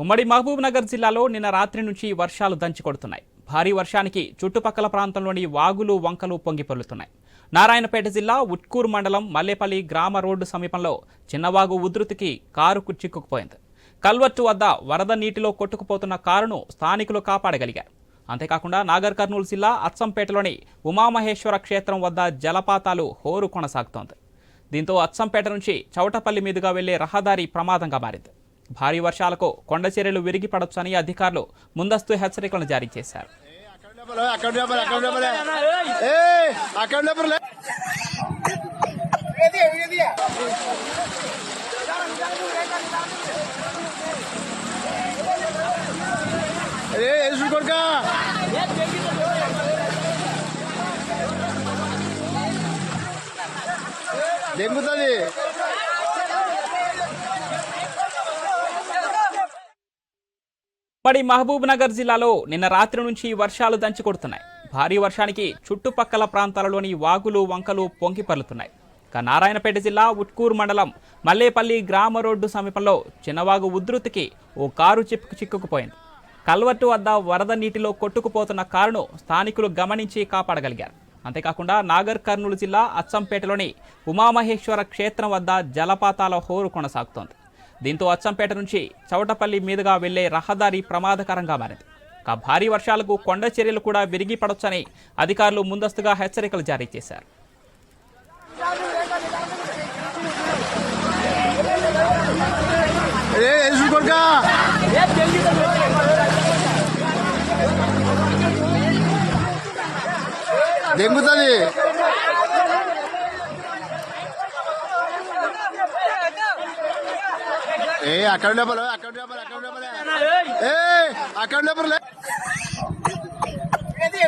ఉమ్మడి మహబూబ్నగర్ జిల్లాలో నిన్న రాత్రి నుంచి వర్షాలు దంచి కొడుతున్నాయి. భారీ వర్షానికి చుట్టుపక్కల ప్రాంతంలోని వాగులు వంకలు పొంగిపొర్లుతున్నాయి నారాయణపేట జిల్లా ఉట్కూరు మండలం మల్లేపల్లి గ్రామ రోడ్డు సమీపంలో చిన్నవాగు ఉధృతికి కారు చిక్కుకుపోయింది. కల్వర్టు వద్ద వరద నీటిలో కొట్టుకుపోతున్న కారును స్థానికులు కాపాడగలిగారు. అంతేకాకుండా నాగర్ కర్నూలు జిల్లా అచ్చంపేటలోని ఉమామహేశ్వర క్షేత్రం వద్ద జలపాతాలు హోరు కొనసాగుతోంది. దీంతో అచ్చంపేట నుంచి చౌటపల్లి మీదుగా వెళ్ళే రహదారి ప్రమాదంగా మారింది. భారీ వర్షాలకు కొండ చర్యలు విరిగి పడొచ్చని అధికారులు ముందస్తు హెచ్చరికలను జారీ చేశారు అకౌంట్ ఉమ్మడి మహబూబ్ నగర్ జిల్లాలో నిన్న రాత్రి నుంచి వర్షాలు దంచి కొడుతున్నాయి భారీ వర్షానికి చుట్టుపక్కల ప్రాంతాలలోని వాగులు వంకలు పొంగి పర్లుతున్నాయి. ఇక నారాయణపేట జిల్లా ఉట్కూరు మండలం మల్లేపల్లి గ్రామ రోడ్డు సమీపంలో చిన్నవాగు ఉధృతికి ఓ కారు చిక్కు చిక్కుకుపోయింది. కల్వర్టు వద్ద వరద నీటిలో కొట్టుకుపోతున్న కారును స్థానికులు గమనించి కాపాడగలిగారు. అంతేకాకుండా నాగర్ కర్నూలు జిల్లా అచ్చంపేటలోని ఉమామహేశ్వర క్షేత్రం వద్ద జలపాతాల హోరు కొనసాగుతోంది. దీంతో అచ్చంపేట నుంచి చవటపల్లి మీదుగా వెళ్ళే రహదారి ప్రమాదకరంగా మారింది. ఇక భారీ వర్షాలకు కొండ చర్యలు కూడా విరిగి పడొచ్చని అధికారులు ముందస్తుగా హెచ్చరికలు జారీ చేశారు. దెంగుతుంది. ఏ అక్కడ డబ్బులు అక్కడ డబ్బులు అక్కడ డబ్బులు ఏ అక్కడ డబ్బులు ఏది